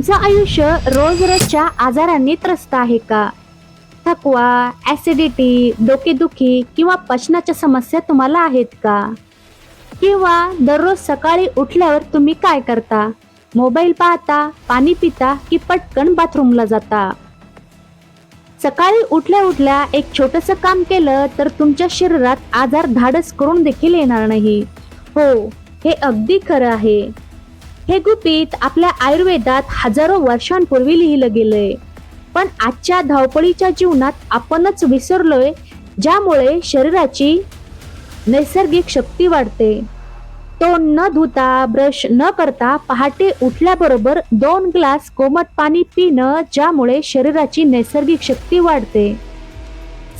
तुमचं आयुष्य रोज रोजच्या आजारांनी त्रस्त आहे का? थकवा ॲसिडिटी डोकेदुखी किंवा पचनाच्या समस्या तुम्हाला आहेत का? किंवा दररोज सकाळी उठल्यावर तुम्ही काय करता? मोबाईल पाहता पाणी पिता की पटकन बाथरूमला जाता? सकाळी उठल्या उठल्या एक छोटस काम केलं तर तुमच्या शरीरात आजार धाडस करून देखील येणार नाही. हो हे अगदी खरं आहे. हे गुपित आपल्या आयुर्वेदात हजारो वर्षांपूर्वी लिहिलं गेलंय. पण आजच्या धावपळीच्या जीवनात आपणच विसरलोय ज्यामुळे शरीराची नैसर्गिक शक्ती वाढते. तोंड न धुता ब्रश न करता पहाटे उठल्याबरोबर दोन ग्लास कोमट पाणी पिणं ज्यामुळे शरीराची नैसर्गिक शक्ती वाढते.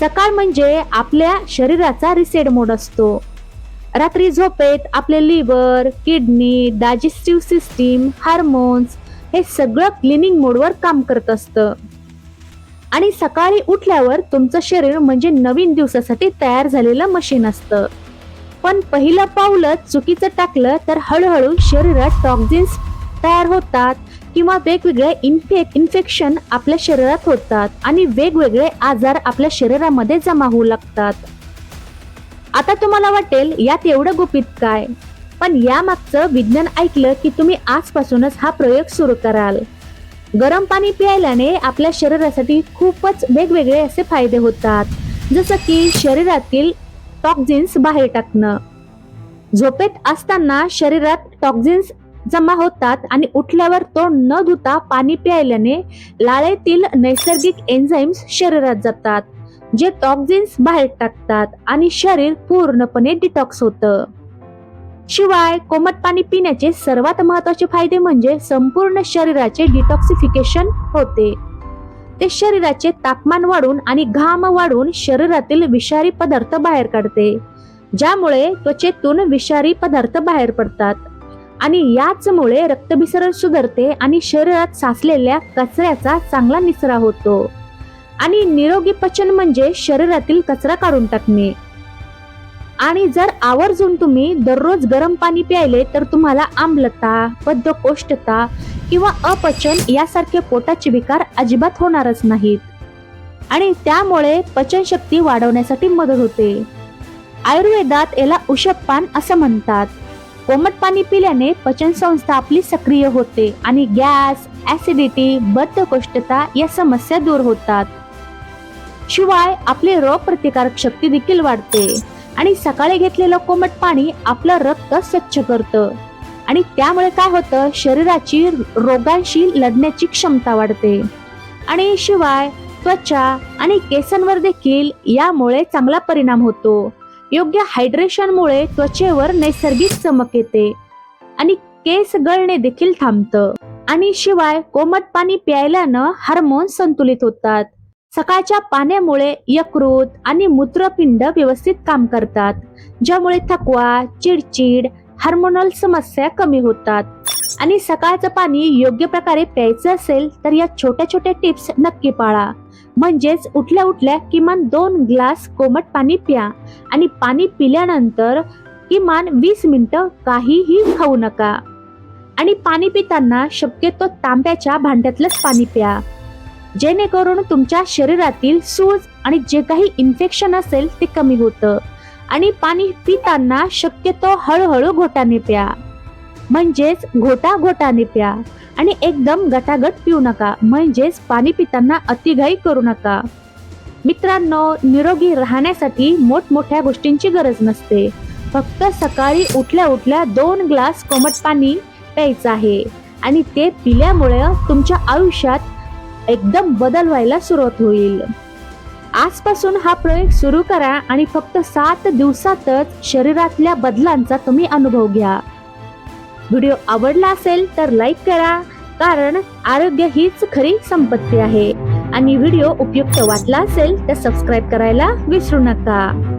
सकाळ म्हणजे आपल्या शरीराचा रिसेट मोड असतो. रात्री झोपेत आपले liver kidney digestive system hormones हे सगळं क्लिनिंग मोडवर काम करत असतं. आणि सकाळी उठल्यावर तुमचं शरीर म्हणजे नवीन दिवसासाठी तयार झालेलं मशीन असतं. पण पहिलं पाऊलच चुकीचं टाकलं तर हळूहळू शरीरात टॉक्झिन्स तयार होतात किंवा वेगवेगळे इन्फे इन्फेक्शन आपल्या शरीरात होतात आणि वेगवेगळे आजार आपल्या शरीरामध्ये जमा होऊ लागतात. आता तुम्हाला वाटेल यात एवढं गुपित काय? पण यामागचं विज्ञान ऐकलं की तुम्ही आजपासूनच हा प्रयोग सुरू कराल. गरम पाणी प्यायल्याने आपल्या शरीरासाठी खूपच वेगवेगळे असे फायदे होतात. जसं की शरीरातील टॉक्झिन्स बाहेर टाकणं. झोपेत असताना शरीरात टॉक्झिन्स जमा होतात आणि उठल्यावर तोंड न धुता पाणी प्यायल्याने लाळेतील नैसर्गिक एन्झाईम्स शरीरात जातात. जे टॉक्झिन्स बाहेर टाकतात आणि शरीर पूर्णपणे डिटॉक्स होतं. शिवाय कोमट पाणी पिण्याचे सर्वात महत्त्वाचे फायदे म्हणजे संपूर्ण शरीराचे डिटॉक्सिफिकेशन होते. ते शरीराचे तापमान वाढून आणि घाम वाढून शरीरातील विषारी पदार्थ बाहेर काढते. ज्यामुळे त्वचेतून विषारी पदार्थ बाहेर पडतात. आणि याचमुळे रक्तभिसरण सुधारते आणि शरीरात साचलेल्या कचऱ्याचा चांगला निचरा होतो. आणि निरोगी पचन म्हणजे शरीरातील कचरा काढून टाकणे. आणि जर आवर्जून तुम्ही दररोज गरम पाणी प्यायले तर तुम्हाला आम्लता बद्धकोष्ठता किंवा अपचन यासारखे पोटाचे विकार अजिबात होणारच नाहीत. आणि त्यामुळे पचनशक्ती वाढवण्यासाठी मदत होते. आयुर्वेदात याला उषपान असं म्हणतात. कोमट पाणी पिल्याने पचन संस्था आपली सक्रिय होते आणि गॅस ऍसिडिटी बद्धकोष्ठता या समस्या दूर होतात. शिवाय आपली रोग प्रतिकारक शक्ती देखील वाढते. आणि सकाळी घेतलेलं कोमट पाणी आपलं रक्त स्वच्छ करतं. आणि त्यामुळे काय होतं? शरीराची रोगांशी लढण्याची क्षमता वाढते. आणि शिवाय त्वचा आणि केसांवर देखील यामुळे चांगला परिणाम होतो. योग्य हायड्रेशनमुळे त्वचेवर नैसर्गिक चमक येते. आणि केस गळणे देखील थांबतं. आणि शिवाय कोमट पाणी प्यायल्यानं हार्मोन संतुलित होतात. सकाळच्या पाण्यामुळे यकृत आणि मूत्रपिंड व्यवस्थित काम करतात ज्यामुळे थकवा चिडचिड हार्मोनल समस्या कमी होतात. आणि सकाळचं पाणी योग्य प्रकारे प्यायचं असेल तर या छोट्या छोट्या टिप्स नक्की पाळा. म्हणजेच उठल्या उठल्या किमान दोन ग्लास कोमट पाणी प्या आणि पाणी पिल्यानंतर किमान वीस मिनटं काहीही खाऊ नका. आणि पाणी पिताना शक्यतो तांब्याच्या भांड्यातलंच पाणी प्या. जेणेकरून तुमच्या शरीरातील सूज आणि जे काही इन्फेक्शन असेल ते कमी होतं. आणि पाणी पिताना शक्यतो हळूहळू घोटाने प्या म्हणजेच घोटा घोटाने प्या आणि एकदम गटागट पिऊ नका. म्हणजेच पाणी पिताना अतिघाई करू नका. मित्रांनो निरोगी राहण्यासाठी मोठमोठ्या गोष्टींची गरज नसते. फक्त सकाळी उठल्या उठल्या दोन ग्लास कोमट पाणी प्यायचं आहे. आणि ते पिल्यामुळे तुमच्या आयुष्यात एकदम बदल व्हायला सुरुवात होईल. आजपासून हा प्रयोग सुरू करा आणि फक्त सात दिवसातच शरीरातल्या बदलांचा तुम्ही अनुभव घ्या. व्हिडिओ आवडला असेल तर लाईक करा कारण आरोग्य हीच खरी संपत्ती आहे. आणि व्हिडिओ उपयुक्त वाटला असेल तर सबस्क्राईब करायला विसरू नका.